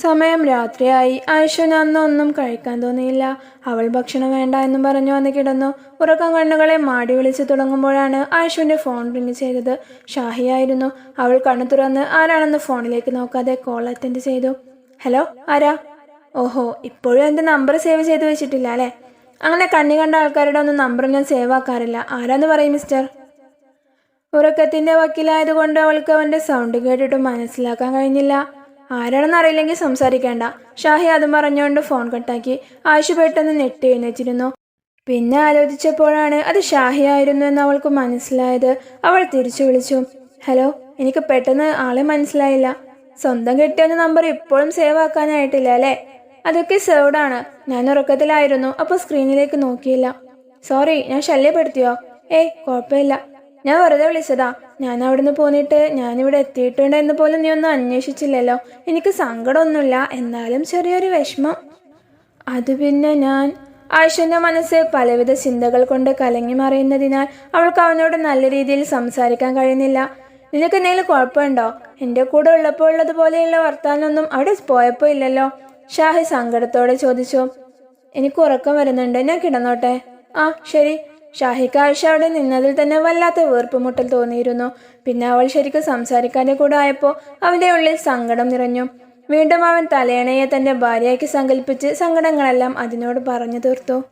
സമയം രാത്രിയായി. ആയിഷന് അന്ന് ഒന്നും കഴിക്കാൻ തോന്നിയില്ല. അവൾ ഭക്ഷണം വേണ്ട എന്നും പറഞ്ഞു വന്ന് കിടന്നു. ഉറക്കം കണ്ണുകളെ മാടി വിളിച്ചു തുടങ്ങുമ്പോഴാണ് ആയിഷുവിന്റെ ഫോൺ റിങ് ചെയ്തത്. ഷാഹിയായിരുന്നു അവൾ കണ്ണു തുറന്ന് ആരാണെന്ന് ഫോണിലേക്ക് നോക്കാതെ കോൾ അറ്റൻഡ് ചെയ്തു. ഹലോ ആരാ? ഓഹോ ഇപ്പോഴും എന്റെ നമ്പർ സേവ് ചെയ്തു വെച്ചിട്ടില്ല അല്ലേ? അങ്ങനെ കണ്ണി കണ്ട ആൾക്കാരുടെ ഒന്നും നമ്പർ ഞാൻ സേവ് ആക്കാറില്ല. ആരാന്ന് പറയും മിസ്റ്റർ. ഉറക്കത്തിന്റെ വക്കീലായതുകൊണ്ട് അവൾക്ക് അവന്റെ സൗണ്ട് കേട്ടിട്ട് മനസ്സിലാക്കാൻ കഴിഞ്ഞില്ല. ആരാണെന്ന് അറിയില്ലെങ്കിൽ സംസാരിക്കേണ്ട. ഷാഹി അതും പറഞ്ഞുകൊണ്ട് ഫോൺ കട്ടാക്കി ആയിഷ പെട്ടെന്ന് നെട്ടി എഴുന്നേറ്റിരുന്നു. പിന്നെ ആലോചിച്ചപ്പോഴാണ് അത് ഷാഹി ആയിരുന്നു എന്ന് അവൾക്ക് മനസ്സിലായത്. അവൾ തിരിച്ചു വിളിച്ചു. ഹലോ എനിക്ക് പെട്ടെന്ന് ആളെ മനസ്സിലായില്ല. സ്വന്തം കിട്ടിയെന്ന നമ്പർ ഇപ്പോഴും സേവ് ആക്കാനായിട്ടില്ല അല്ലേ? അതൊക്കെ സേവ്ഡ് ആണ്. ഞാൻ ഉറക്കത്തിലായിരുന്നു അപ്പോൾ സ്ക്രീനിലേക്ക് നോക്കിയില്ല. സോറി ഞാൻ ശല്യപ്പെടുത്തിയോ? ഏയ് കുഴപ്പമില്ല. ഞാൻ വെറുതെ വിളിച്ചതാ. ഞാൻ അവിടുന്ന് പോന്നിട്ട് ഞാനിവിടെ എത്തിയിട്ടുണ്ട് എന്ന് പോലും നീ ഒന്നും അന്വേഷിച്ചില്ലല്ലോ. എനിക്ക് സങ്കടമൊന്നുമില്ല. എന്നാലും ചെറിയൊരു വിഷമം. അത് പിന്നെ ഞാൻ ആയിഷന്റെ മനസ്സ് പലവിധ ചിന്തകൾ കൊണ്ട് കലങ്ങി മറിയുന്നതിനാൽ അവൾക്ക് അവനോട് നല്ല രീതിയിൽ സംസാരിക്കാൻ കഴിയുന്നില്ല. നിനക്ക് എന്തെങ്കിലും കുഴപ്പമുണ്ടോ? എന്റെ കൂടെ ഉള്ളപ്പോൾ ഉള്ളതുപോലെയുള്ള വർത്താനൊന്നും അവിടെ പോയപ്പോൾ ഇല്ലല്ലോ. ഷാഹി സങ്കടത്തോടെ ചോദിച്ചു. എനിക്ക് ഉറക്കം വരുന്നുണ്ട്. ഞാൻ കിടന്നോട്ടെ? ആ ശരി. ഷാഹിക്ക് ആയിഷ അവിടെ നിന്നതിൽ തന്നെ വല്ലാത്ത വീർപ്പുമുട്ടൽ തോന്നിയിരുന്നു. പിന്നെ അവൾ ശരിക്കും സംസാരിക്കാതെ കൂടെ ആയപ്പോൾ അവന്റെ ഉള്ളിൽ സങ്കടം നിറഞ്ഞു. വീണ്ടും അവൻ തലയണയെ തന്റെ ഭാര്യയ്ക്ക് സങ്കല്പിച്ച് സങ്കടങ്ങളെല്ലാം അതിനോട് പറഞ്ഞു തീർത്തു.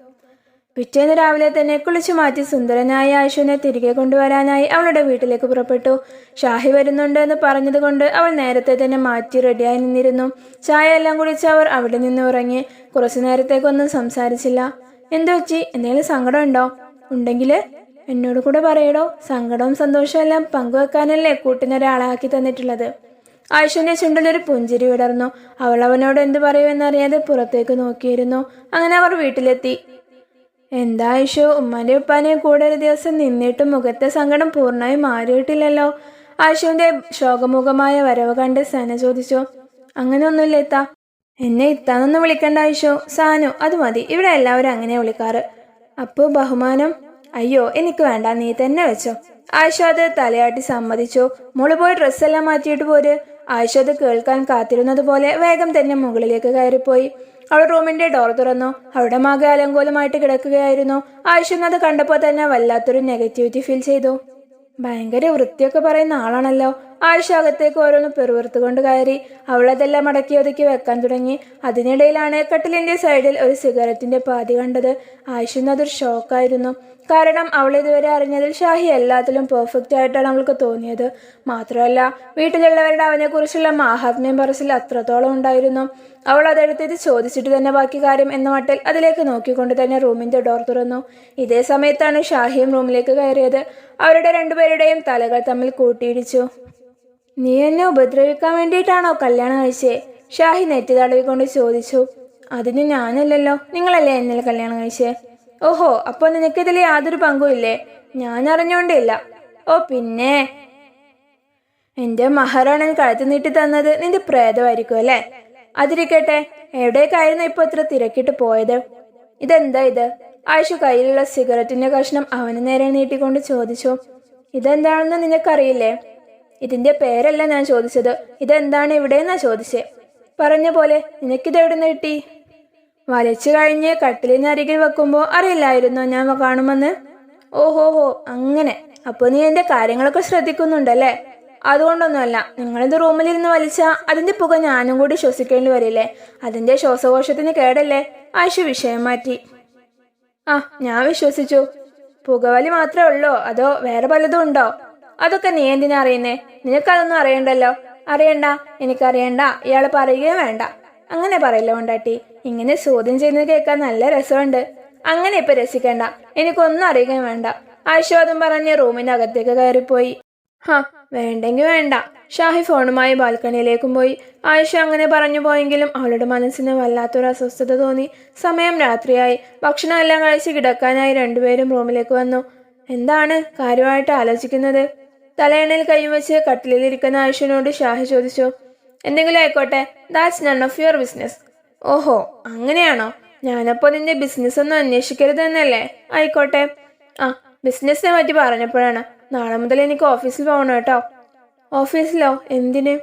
പിറ്റേന്ന് രാവിലെ തന്നെ കുളിച്ചു മാറ്റി സുന്ദരനായ ആയുഷനെ തിരികെ കൊണ്ടുവരാനായി അവളുടെ വീട്ടിലേക്ക് പുറപ്പെട്ടു. ഷാഹി വരുന്നുണ്ട് എന്ന് പറഞ്ഞതുകൊണ്ട് അവൾ നേരത്തെ തന്നെ മാറ്റി റെഡിയായി നിന്നിരുന്നു. ചായ എല്ലാം കുടിച്ച് അവർ അവിടെ നിന്ന് ഉറങ്ങി. കുറച്ചു നേരത്തേക്കൊന്നും സംസാരിച്ചില്ല. എന്തു വെച്ചി എന്തെങ്കിലും സങ്കടമുണ്ടോ ഉണ്ടെങ്കിൽ എന്നോട് കൂടെ പറയടോ. സങ്കടവും സന്തോഷവും എല്ലാം പങ്കുവെക്കാനല്ലേ കൂട്ടിനൊരാളാക്കി തന്നിട്ടുള്ളത്. ആയിഷന്റെ ചുണ്ടിലൊരു പുഞ്ചിരി വിടർന്നു. അവൾ അവനോട് എന്ത് പറയുമെന്നറിയാതെ പുറത്തേക്ക് നോക്കിയിരുന്നു. അങ്ങനെ അവർ വീട്ടിലെത്തി. എന്താ ആയിഷു ഉമ്മാന്റെ ഉപ്പാനെ കൂടെ ഒരു ദിവസം നിന്നിട്ടും മുഖത്തെ സങ്കടം പൂർണമായും മാറിയിട്ടില്ലല്ലോ. ആയിഷുവിന്റെ ശോകമുഖമായ വരവ് കണ്ട് സന ചോദിച്ചു അങ്ങനെ ഒന്നുമില്ല ഇത്ത. എന്നെ ഇത്താന്നൊന്നും വിളിക്കണ്ട ആയിഷു. സാനു അത് മതി. ഇവിടെ എല്ലാവരും അങ്ങനെ വിളിക്കാറ്. അപ്പോ ബഹുമാനം അയ്യോ എനിക്ക് വേണ്ട നീ തന്നെ വെച്ചോ. ആയിഷാദ് തലയാട്ടി സമ്മതിച്ചു. മോൾ പോയി ഡ്രസ്സെല്ലാം മാറ്റിയിട്ട് പോര്. ആയിഷാദ് കേൾക്കാൻ കാത്തിരുന്നത് പോലെ വേഗം തന്നെ മുകളിലേക്ക് കയറിപ്പോയി. അവൾ റൂമിന്റെ ഡോർ തുറന്നു. അവിടെ മകൻ അലങ്കോലമായിട്ട് കിടക്കുകയായിരുന്നു. ആയിഷ അത് കണ്ടപ്പോൾ തന്നെ വല്ലാത്തൊരു നെഗറ്റിവിറ്റി ഫീൽ ചെയ്തു. ഭയങ്കര വൃത്തിയൊക്കെ പറയുന്ന ആളാണല്ലോ. ആയിഷ അകത്തേക്ക് ഓരോന്ന് പെറുവിറുത്തുകൊണ്ട് കയറി. അവളതെല്ലാം മടക്കി ഒതുക്കി വെക്കാൻ തുടങ്ങി. അതിനിടയിലാണ് കട്ടിലിന്റെ സൈഡിൽ ഒരു സിഗരറ്റിന്റെ പാതി കണ്ടത്. ആയിഷന് അതൊരു ഷോക്കായിരുന്നു. കാരണം അവൾ ഇതുവരെ അറിഞ്ഞതിൽ ഷാഹി എല്ലാത്തിലും പെർഫെക്റ്റ് ആയിട്ടാണ് അവൾക്ക് തോന്നിയത്. മാത്രമല്ല വീട്ടിലുള്ളവരുടെ അവനെക്കുറിച്ചുള്ള മാഹാത്മ്യം പറച്ചിൽ അത്രത്തോളം ഉണ്ടായിരുന്നു. അവൾ അതെടുത്തിട്ട് ചോദിച്ചിട്ട് തന്നെ ബാക്കി കാര്യം എന്ന മട്ടിൽ അതിലേക്ക് നോക്കിക്കൊണ്ട് തന്നെ റൂമിന്റെ ഡോർ തുറന്നു. ഇതേ സമയത്താണ് ഷാഹിയും റൂമിലേക്ക് കയറിയത്. അവരുടെ രണ്ടുപേരുടെയും തലകൾ തമ്മിൽ കൂട്ടിയിടിച്ചു. നീ എന്നെ ഉപദ്രവിക്കാൻ വേണ്ടിയിട്ടാണോ കല്യാണം കഴിച്ചേ? ഷാഹി നെറ്റി തടവിക്കൊണ്ട് ചോദിച്ചു. അതിന് ഞാനല്ലല്ലോ. നിങ്ങളല്ലേ എന്നെ കല്യാണം കഴിച്ചേ? ഓഹോ അപ്പോൾ നിനക്കിതിൽ യാതൊരു പങ്കും ഇല്ലേ? ഞാൻ അറിഞ്ഞോണ്ടില്ല ഓ പിന്നെ? എന്റെ മഹാറാണൻ കഴുത്ത് നീട്ടി തന്നത്. നിന്റെ പ്രേതമായിരിക്കും അല്ലേ? അതിരിക്കട്ടെ. എവിടേക്കായിരുന്നു ഇപ്പൊ ഇത്ര തിരക്കിട്ട് പോയത്? ഇതെന്താ ഇത്? ആയിഷ കയ്യിലുള്ള സിഗരറ്റിന്റെ കഷ്ണം അവന് നേരെ നീട്ടിക്കൊണ്ട് ചോദിച്ചു. ഇതെന്താണെന്ന് നിനക്കറിയില്ലേ? ഇതിന്റെ പേരല്ല ഞാൻ ചോദിച്ചത്. ഇതെന്താണ് ഇവിടെയെന്നാ ചോദിച്ചേ. പറഞ്ഞ പോലെ നിനക്കിത് എവിടെ നിന്ന് കിട്ടി? വലിച്ചു കഴിഞ്ഞ് കട്ടിലിന് അരികിൽ വെക്കുമ്പോൾ അറിയില്ലായിരുന്നോ ഞാൻ കാണുമെന്ന്. ഓഹോ ഹോ അങ്ങനെ. അപ്പോൾ നീ എന്റെ കാര്യങ്ങളൊക്കെ ശ്രദ്ധിക്കുന്നുണ്ടല്ലേ? അതുകൊണ്ടൊന്നുമല്ല. നിങ്ങളിത് റൂമിലിരുന്ന് വലിച്ച അതിന്റെ പുക ഞാനും കൂടി ശ്വസിക്കേണ്ടി വരില്ലേ? അതിന്റെ ശ്വാസകോശത്തിന് കേടല്ലേ? ആയിഷു വിഷയം മാറ്റി. ആ ഞാൻ വിശ്വസിച്ചു. പുകവലി മാത്രമേ ഉള്ളോ? അതോ വേറെ പലതും ഉണ്ടോ? അതൊക്കെ നീ എന്തിനാ അറിയുന്നേ? നിനക്കതൊന്നും അറിയണ്ടല്ലോ? അറിയണ്ട. എനിക്കറിയണ്ട. ഇയാൾ പറയുകയും വേണ്ട. അങ്ങനെ പറയില്ല കൊണ്ടാട്ടി ഇങ്ങനെ ചോദ്യം ചെയ്യുന്നത് കേൾക്കാൻ നല്ല രസമുണ്ട്. അങ്ങനെ ഇപ്പൊ രസിക്കണ്ട. എനിക്കൊന്നും അറിയുകയും വേണ്ട. ആശ്വാദം പറഞ്ഞ് റൂമിന്റെ അകത്തേക്ക് കയറിപ്പോയി. ഹ വേണ്ടെങ്കിൽ വേണ്ട. ഷാഹി ഫോണുമായി ബാൽക്കണിയിലേക്കും പോയി. ആയിഷ അങ്ങനെ പറഞ്ഞു പോയെങ്കിലും അവളുടെ മനസ്സിന് വല്ലാത്തൊരു അസ്വസ്ഥത തോന്നി. സമയം രാത്രിയായി. ഭക്ഷണമെല്ലാം കഴിച്ച് കിടക്കാനായി രണ്ടുപേരും റൂമിലേക്ക് വന്നു. എന്താണ് കാര്യമായിട്ട് ആലോചിക്കുന്നത്? തലയണയിൽ കൈവച്ച് കട്ടിലിരിക്കുന്ന ആയിഷനോട് ഷാഹി ചോദിച്ചു എന്തെങ്കിലും ആയിക്കോട്ടെ that's none of your business ഓഹോ അങ്ങനെയാണോ? ഞാനപ്പോൾ നിന്റെ ബിസിനസ് ഒന്നും അന്വേഷിക്കരുത് എന്നല്ലേ? ആയിക്കോട്ടെ. ആ ബിസിനസ്സിനെ പറ്റി പറഞ്ഞപ്പോഴാണ്. നാളെ മുതൽ എനിക്ക് ഓഫീസിൽ പോകണം കേട്ടോ. ഓഫീസിലോ? എന്തിന്?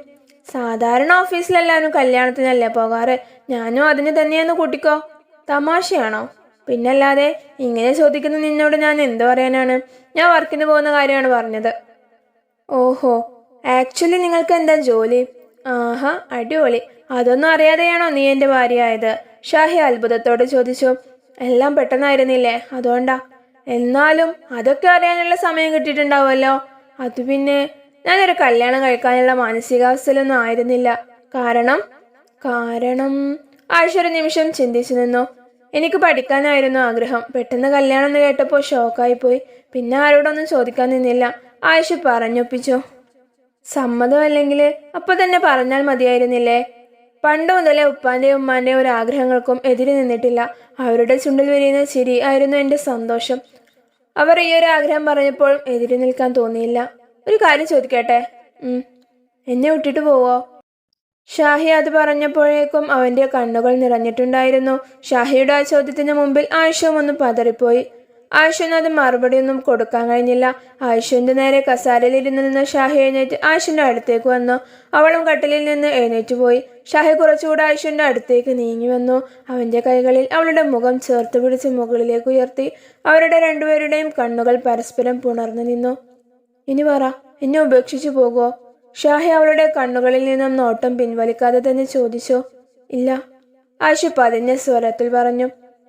സാധാരണ ഓഫീസിലെല്ലാവരും കല്യാണത്തിനല്ലേ പോകാറ്? ഞാനും അതിന് തന്നെയെന്ന് കൂട്ടിക്കോ. തമാശയാണോ? പിന്നല്ലാതെ ഇങ്ങനെ ചോദിക്കുന്ന നിന്നോട് ഞാൻ എന്ത് പറയാനാണ്? ഞാൻ വർക്കിന് പോകുന്ന കാര്യമാണ് പറഞ്ഞത്. ഓഹോ ആക്ച്വലി നിങ്ങൾക്ക് എന്താ ജോലി? ആഹാ അടിപൊളി. അതൊന്നും അറിയാതെയാണോ നീ എന്റെ ഭാര്യയായത്? ഷാഹി അത്ഭുതത്തോടെ ചോദിച്ചു. എല്ലാം പെട്ടെന്നായിരുന്നില്ലേ? അതുകൊണ്ടാ. എന്നാലും അതൊക്കെ അറിയാനുള്ള സമയം കിട്ടിയിട്ടുണ്ടാവുമല്ലോ. അത് പിന്നെ ഞാനൊരു കല്യാണം കഴിക്കാനുള്ള മാനസികാവസ്ഥയിലൊന്നും ആയിരുന്നില്ല. കാരണം കാരണം ആഴ്ച ഒരു നിമിഷം ചിന്തിച്ചു നിന്നു. എനിക്ക് പഠിക്കാനായിരുന്നു ആഗ്രഹം. പെട്ടെന്ന് കല്യാണം എന്ന് കേട്ടപ്പോൾ ഷോക്കായി പോയി പിന്നെ ആരോടൊന്നും ചോദിക്കാൻ നിന്നില്ല. ആയിഷ പറഞ്ഞൊപ്പിച്ചു. സമ്മതമല്ലെങ്കിൽ അപ്പൊ തന്നെ പറഞ്ഞാൽ മതിയായിരുന്നില്ലേ? പണ്ട് മുതലേ ഉപ്പാന്റെയും ഉമ്മാന്റെയും ഒരു ആഗ്രഹങ്ങൾക്കും എതിര് നിന്നിട്ടില്ല. അവരുടെ ചുണ്ടിൽ വിരിയുന്ന ചിരി ആയിരുന്നു എന്റെ സന്തോഷം. അവർ ഈ ഒരു ആഗ്രഹം പറഞ്ഞപ്പോൾ എതിര് നിൽക്കാൻ തോന്നിയില്ല. ഒരു കാര്യം ചോദിക്കട്ടെ. എന്നെ വിട്ടിട്ട് പോവോ? ഷാഹി അത് പറഞ്ഞപ്പോഴേക്കും അവന്റെ കണ്ണുകൾ നിറഞ്ഞിട്ടുണ്ടായിരുന്നു. ഷാഹിയുടെ ആ ചോദ്യത്തിന് മുമ്പിൽ ആയിഷവും ഒന്ന് പതറിപ്പോയി. ആയിഷന് അത് മറുപടിയൊന്നും കൊടുക്കാൻ കഴിഞ്ഞില്ല. ആയിഷന്റെ നേരെ കസാരയിൽ ഇരുന്ന് നിന്ന ഷാഹി എഴുന്നേറ്റ് ആയിഷന്റെ അടുത്തേക്ക് വന്നു. അവളും കട്ടിലിൽ നിന്ന് എഴുന്നേറ്റ് പോയി. ഷാഹി കുറച്ചുകൂടെ ആയിഷന്റെ അടുത്തേക്ക് നീങ്ങി വന്നു. അവന്റെ കൈകളിൽ അവളുടെ മുഖം ചേർത്ത് പിടിച്ച് മുകളിലേക്ക് ഉയർത്തി. അവരുടെ രണ്ടുപേരുടെയും കണ്ണുകൾ പരസ്പരം പുണർന്നു നിന്നു. ഇനി പറ എന്നെ ഉപേക്ഷിച്ചു പോകുമോ ഷാഹി അവളുടെ കണ്ണുകളിൽ നിന്നും നോട്ടം പിൻവലിക്കാതെ തന്നെ ചോദിച്ചോ. ഇല്ല ആയിഷ പതിഞ്ഞ സ്വരത്തിൽ പറഞ്ഞു.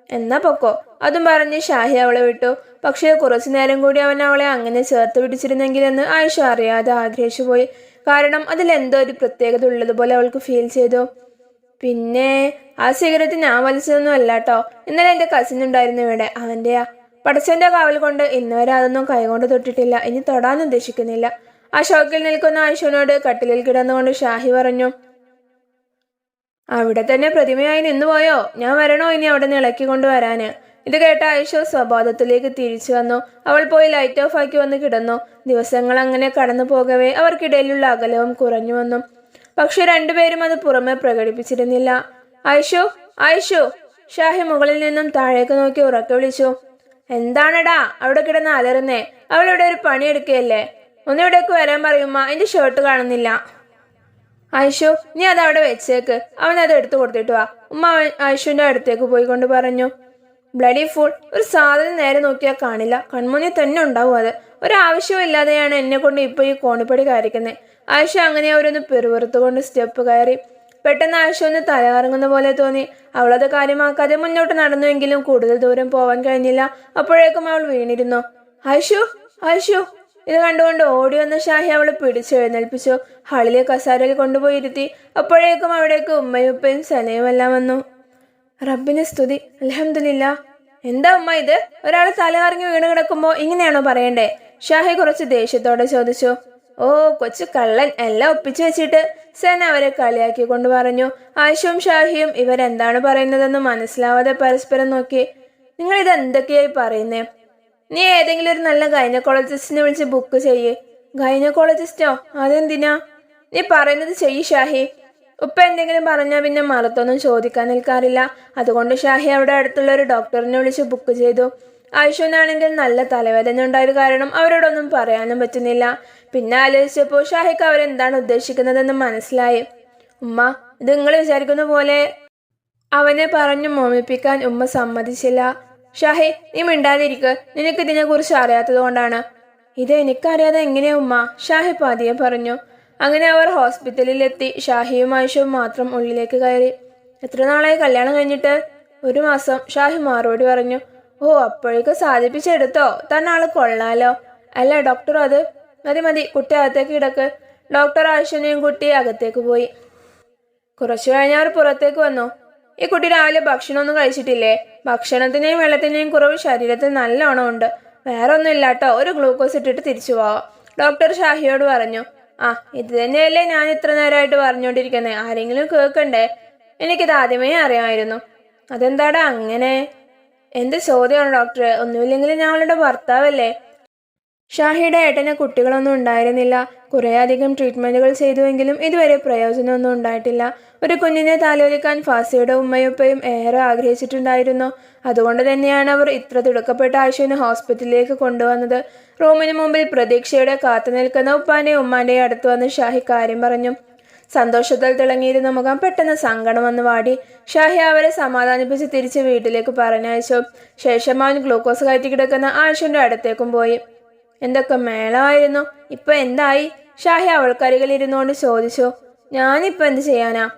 എന്നാ പൊക്കോ. അതും പറഞ്ഞ് ഷാഹി അവളെ വിട്ടു. പക്ഷേ കുറച്ചു നേരം കൂടി അവൻ അവളെ അങ്ങനെ ചേർത്ത് പിടിച്ചിരുന്നെങ്കിലെന്ന് ആയിഷ അറിയാതെ ആഗ്രഹിച്ചു പോയി. കാരണം അതിൽ എന്തോ ഒരു പ്രത്യേകത ഉള്ളതുപോലെ അവൾക്ക് ഫീൽ ചെയ്തു. പിന്നെ ആ സിഗരറ്റ് ഞാൻ വലിച്ചതൊന്നും അല്ല കേട്ടോ ഇന്നലെ എന്റെ കസിൻ ഉണ്ടായിരുന്നു ഇവിടെ. അവന്റെയാ പടച്ചന്റെ കാവൽ കൊണ്ട് ഇന്നുവരെ അതൊന്നും കൈകൊണ്ട് തൊട്ടിട്ടില്ല. ഇനി തൊടാൻ ഉദ്ദേശിക്കുന്നില്ല. ആ ഷോക്കിൽ നിൽക്കുന്ന ആയിഷനോട് കട്ടിലിൽ കിടന്നുകൊണ്ട് ഷാഹി പറഞ്ഞു അവിടെ തന്നെ പ്രതിമയായി നിന്നുപോയോ? ഞാൻ വരണോ ഇനി അവിടെ നിന്ന് ഇളക്കി കൊണ്ടുവരാന്? ഇത് കേട്ട ആയിഷ സ്വബോധത്തിലേക്ക് തിരിച്ചു വന്നു. അവൾ പോയി ലൈറ്റ് ഓഫ് ആക്കി വന്ന് കിടന്നു. ദിവസങ്ങൾ അങ്ങനെ കടന്നു പോകവേ അവർക്കിടയിലുള്ള അകലവും കുറഞ്ഞു വന്നു. പക്ഷെ രണ്ടുപേരും അത് പുറമെ പ്രകടിപ്പിച്ചിരുന്നില്ല. ഐഷു ഐഷു ഷാഹി മുകളിൽ നിന്നും താഴേക്ക് നോക്കി ഉറക്കെ വിളിച്ചു. എന്താണടാ? അവിടെ കിടന്ന് അലറുന്നേ. അവളിവിടെ ഒരു പണിയെടുക്കുകയല്ലേ? ഒന്നിവിടേക്ക് വരാൻ പറയുമ്മ എന്റെ ഷർട്ട് കാണുന്നില്ല. ആയിഷു നീ അത് അവിടെ വെച്ചേക്ക്. അവൻ അത് എടുത്തു കൊടുത്തിട്ട് വാ. ഉമ്മ അവൻ ഐഷുവിന്റെ അടുത്തേക്ക് പോയി കൊണ്ട് പറഞ്ഞു. Bloody fool. ഒരു സാധനം നേരെ നോക്കിയാൽ കാണില്ല. കൺമുന്നിൽ തന്നെ ഉണ്ടാവും അത്. ഒരാവശ്യവും ഇല്ലാതെയാണ് എന്നെ കൊണ്ട് ഇപ്പൊ ഈ കോണിപ്പടി കയറിക്കുന്നത് ആയിഷ അങ്ങനെ അവരൊന്ന് പെരുവറുത്തുകൊണ്ട് സ്റ്റെപ്പ് കയറി. പെട്ടെന്ന് ആയിഷ ഒന്ന് തലകറങ്ങുന്ന പോലെ തോന്നി. അവളത് കാര്യമാക്കാതെ മുന്നോട്ട് നടന്നുവെങ്കിലും കൂടുതൽ ദൂരം പോവാൻ കഴിഞ്ഞില്ല. അപ്പോഴേക്കും അവൾ വീണിരുന്നു. ആയിഷു ആയിഷു ഇത് കണ്ടുകൊണ്ട് ഓടി വന്ന ഷാഹി അവളെ പിടിച്ചെഴുന്നേൽപ്പിച്ചു ഹാളിലെ കസാരയിൽ കൊണ്ടുപോയി ഇരുത്തി. അപ്പോഴേക്കും അവിടേക്ക് ഉമ്മയും ഉപ്പയും സനയും എല്ലാം വന്നു. റബ്ബിന് സ്തുതി. അലഹമില്ല എന്താ ഉമ്മ ഇത്? ഒരാൾ തലകറങ്ങി വീണ് കിടക്കുമ്പോൾ ഇങ്ങനെയാണോ പറയണ്ടേ? ഷാഹി കുറച്ച് ദേഷ്യത്തോടെ ചോദിച്ചു. ഓ കൊച്ചു കള്ളൻ. എല്ലാം ഒപ്പിച്ചു വെച്ചിട്ട്. സെന അവരെ കളിയാക്കി കൊണ്ട് പറഞ്ഞു. ആയിഷും ഷാഹിയും ഇവരെന്താണ് പറയുന്നതെന്ന് മനസ്സിലാവാതെ പരസ്പരം നോക്കി. നിങ്ങൾ ഇത് എന്തൊക്കെയായി പറയുന്നേ? നീ ഏതെങ്കിലും ഒരു നല്ല ഗൈനക്കോളജിസ്റ്റിനെ വിളിച്ച് ബുക്ക് ചെയ്യ്. ഗൈനക്കോളജിസ്റ്റോ? അതെന്തിനാ? നീ പറയുന്നത് ചെയ്യ് ഷാഹി. ഉപ്പ എന്തെങ്കിലും പറഞ്ഞാൽ പിന്നെ മറത്തൊന്നും ചോദിക്കാൻ നിൽക്കാറില്ല. അതുകൊണ്ട് ഷാഹി അവിടെ അടുത്തുള്ള ഒരു ഡോക്ടറിനെ വിളിച്ച് ബുക്ക് ചെയ്തു. ആയുഷനാണെങ്കിൽ നല്ല തലവേദന ഉണ്ടായത് കാരണം അവരോടൊന്നും പറയാനും പറ്റുന്നില്ല. പിന്നെ ആലോചിച്ചപ്പോൾ ഷാഹിക്ക് അവരെന്താണ് ഉദ്ദേശിക്കുന്നതെന്ന് മനസ്സിലായി. ഉമ്മ ഇത് നിങ്ങൾ വിചാരിക്കുന്ന പോലെ അവനെ പറഞ്ഞു മോമിപ്പിക്കാൻ ഉമ്മ സമ്മതിച്ചില്ല. ഷാഹി നീ മിണ്ടാതിരിക്ക്. നിനക്ക് ഇതിനെക്കുറിച്ച് അറിയാത്തത് കൊണ്ടാണ്. ഇത് എനിക്കറിയാതെ എങ്ങനെയാ ഉമ്മ? ഷാഹി പതിയെ പറഞ്ഞു. അങ്ങനെ അവർ ഹോസ്പിറ്റലിലെത്തി. ഷാഹിയും ആയിഷും മാത്രം ഉള്ളിലേക്ക് കയറി. എത്ര നാളായി കല്യാണം കഴിഞ്ഞിട്ട്? ഒരു മാസം. ഷാഹി മാറോടി പറഞ്ഞു. ഓ അപ്പോഴേക്ക് സാധിപ്പിച്ചെടുത്തോ? തന്നെ ആൾ കൊള്ളാലോ. അല്ല ഡോക്ടർ അത്? മതി മതി. കുട്ടി അകത്തേക്ക് കിടക്ക്. ഡോക്ടർ ആയിഷനെയും കുട്ടി അകത്തേക്ക് പോയി. കുറച്ചു കഴിഞ്ഞ് അവർ പുറത്തേക്ക് വന്നു. ഈ കുട്ടി രാവിലെ ഭക്ഷണമൊന്നും കഴിച്ചിട്ടില്ലേ? ഭക്ഷണത്തിന്റെയും വെള്ളത്തിന്റെയും കുറവ് ശരീരത്തിൽ നല്ലോണം ഉണ്ട് വേറെ ഒന്നും ഇല്ലാട്ടോ ഒരു ഗ്ലൂക്കോസ് ഇട്ടിട്ട് തിരിച്ചു പോവാം ഡോക്ടർ ഷാഹിയോട് പറഞ്ഞു ആ ഇത് തന്നെയല്ലേ ഞാൻ ഇത്ര നേരമായിട്ട് പറഞ്ഞുകൊണ്ടിരിക്കുന്നത് ആരെങ്കിലും കേൾക്കണ്ടേ? എനിക്കിത് ആദ്യമേ അറിയാമായിരുന്നു. അതെന്താടാ അങ്ങനെ? എന്ത് ചോദ്യമാണ് ഡോക്ടറെ? ഒന്നുമില്ലെങ്കിലും ഞങ്ങളുടെ ഭർത്താവല്ലേ? ഷാഹിയുടെ ഏട്ടന് കുട്ടികളൊന്നും ഉണ്ടായിരുന്നില്ല. കുറേയധികം ട്രീറ്റ്മെന്റുകൾ ചെയ്തുവെങ്കിലും ഇതുവരെ പ്രയോജനമൊന്നും ഉണ്ടായിട്ടില്ല. ഒരു കുഞ്ഞിനെ താലോലിക്കാൻ ഫാസിയുടെ ഉമ്മയുപ്പയും ഏറെ ആഗ്രഹിച്ചിട്ടുണ്ടായിരുന്നു. അതുകൊണ്ട് തന്നെയാണ് അവർ ഇത്ര തിടുക്കപ്പെട്ട ആശുവിനെ ഹോസ്പിറ്റലിലേക്ക് കൊണ്ടുവന്നത്. റൂമിന് മുമ്പിൽ പ്രതീക്ഷയുടെ കാത്തു നിൽക്കുന്ന ഉപ്പാന്റെ ഉമ്മാന്റെ അടുത്ത് വന്ന് ഷാഹി കാര്യം പറഞ്ഞു. സന്തോഷത്തിൽ തിളങ്ങിയിരുന്ന മുഖം പെട്ടെന്ന് സങ്കടം വന്ന് വാടി. ഷാഹി അവരെ സമാധാനിപ്പിച്ച് തിരിച്ച് വീട്ടിലേക്ക് പറഞ്ഞയച്ചു. ശേഷം അവൻ ഗ്ലൂക്കോസ് കയറ്റി കിടക്കുന്ന ആശുവിന്റെ അടുത്തേക്കും പോയി. എന്തൊക്കെ മേളമായിരുന്നു ഇപ്പൊ എന്തായി? ഷാഹി അവൾക്കരികിൽ ഇരുന്നുകൊണ്ട് ചോദിച്ചു. ഞാനിപ്പോ എന്ത് ചെയ്യാനാ?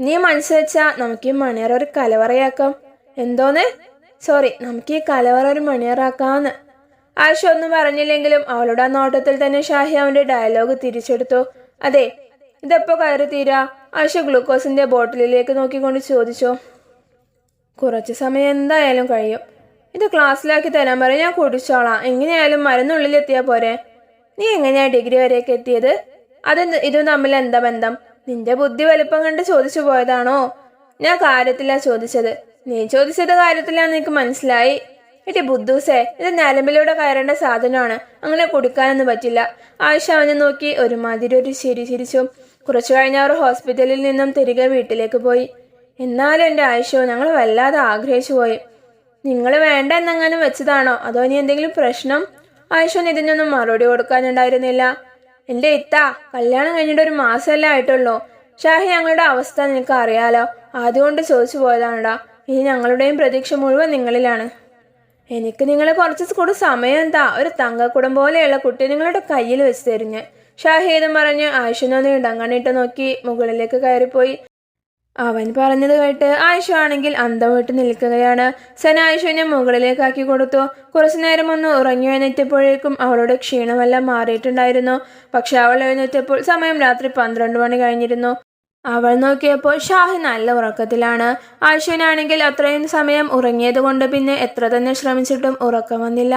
നീ മനസ്സുവെച്ചാ നമുക്ക് ഈ മണിയറ ഒരു കലവറയാക്കാം. എന്തോന്ന്? സോറി നമുക്ക് ഈ കലവറ ഒരു മണിയറാക്കാന്ന്. ആഷ ഒന്നും പറഞ്ഞില്ലെങ്കിലും അവളുടെ ആ നോട്ടത്തിൽ തന്നെ ഷാഹി അവന്റെ ഡയലോഗ് തിരിച്ചെടുത്തു. അതെ ഇതെപ്പോ കയറി തീരാ? ആഷ ഗ്ലൂക്കോസിന്റെ ബോട്ടിലിലേക്ക് നോക്കിക്കൊണ്ട് ചോദിച്ചു. കുറച്ച് സമയം എന്തായാലും കഴിയും. ഇത് ക്ലാസ്സിലാക്കി തരാൻ പറയും. ഞാൻ കുടിച്ചോളാം. എങ്ങനെയായാലും മരുന്നുള്ളിലെത്തിയാ പോരെ. നീ എങ്ങനെയാ ഡിഗ്രി വരെയൊക്കെ എത്തിയത്? അത് ഇതും തമ്മിൽ എന്താ ബന്ധം? നിന്റെ ബുദ്ധി വലിപ്പം കണ്ട് ചോദിച്ചു പോയതാണോ? ഞാൻ കാര്യത്തിലാ ചോദിച്ചത്. നീ ചോദിച്ചത് കാര്യത്തിലാന്ന് എനിക്ക് മനസ്സിലായി. എടി ബുദ്ധൂസേ ഇത് നിലമ്പിലൂടെ കയറേണ്ട സാധനമാണ്. അങ്ങനെ കുടിക്കാനൊന്നും പറ്റില്ല. ആയിഷ അവനെ നോക്കി ഒരുമാതിരി ഒരു ചിരി ചിരിച്ചു. കുറച്ചു കഴിഞ്ഞ അവർ ഹോസ്പിറ്റലിൽ നിന്നും തിരികെ വീട്ടിലേക്ക് പോയി. എന്നാലും എന്റെ ആയിഷോ ഞങ്ങൾ വല്ലാതെ ആഗ്രഹിച്ചു പോയി. നിങ്ങൾ വേണ്ട എന്നങ്ങനെ വെച്ചതാണോ? അതോ ഇനി എന്തെങ്കിലും പ്രശ്നം? ആയിഷോന് ഇതിനൊന്നും മറുപടി കൊടുക്കാനുണ്ടായിരുന്നില്ല. എന്റെ ഇത്ത കല്യാണം കഴിഞ്ഞിട്ട് ഒരു മാസമല്ലേ ആയിട്ടുള്ളൂ. ഷാഹി ഞങ്ങളുടെ അവസ്ഥ നിനക്ക് അറിയാലോ. അതുകൊണ്ട് ചോദിച്ചു പോയതാണടാ. ഇനി ഞങ്ങളുടെയും പ്രതീക്ഷ മുഴുവൻ നിങ്ങളിലാണ്. എനിക്ക് നിങ്ങളെ കുറച്ച് കൂടെ സമയം എന്താ? ഒരു തങ്കക്കുടം പോലെയുള്ള കുട്ടി നിങ്ങളുടെ കയ്യിൽ വെച്ച് തരുന്നേ ഷാഹിദും പറഞ്ഞ് ആയിഷനൊന്ന് ഇടങ്ങണിട്ട് നോക്കി മുകളിലേക്ക് കയറിപ്പോയി. അവൻ പറഞ്ഞത് കേട്ട് ആയിഷ ആണെങ്കിൽ അന്തം നിൽക്കുകയാണ്. സന ആയിഷുവിനെ മുകളിലേക്കാക്കി കൊടുത്തു. കുറച്ചു നേരം ഒന്ന് ഉറങ്ങി എഴുന്നേറ്റപ്പോഴേക്കും അവളുടെ ക്ഷീണമെല്ലാം മാറിയിട്ടുണ്ടായിരുന്നു. പക്ഷെ അവൾ എഴുന്നേറ്റപ്പോൾ സമയം രാത്രി പന്ത്രണ്ട് മണി കഴിഞ്ഞിരുന്നു. അവൾ നോക്കിയപ്പോൾ ഷാഹി നല്ല ഉറക്കത്തിലാണ്. ആയിഷനാണെങ്കിൽ അത്രയും സമയം ഉറങ്ങിയത് കൊണ്ട് പിന്നെ എത്ര തന്നെ ശ്രമിച്ചിട്ടും ഉറക്കം വന്നില്ല.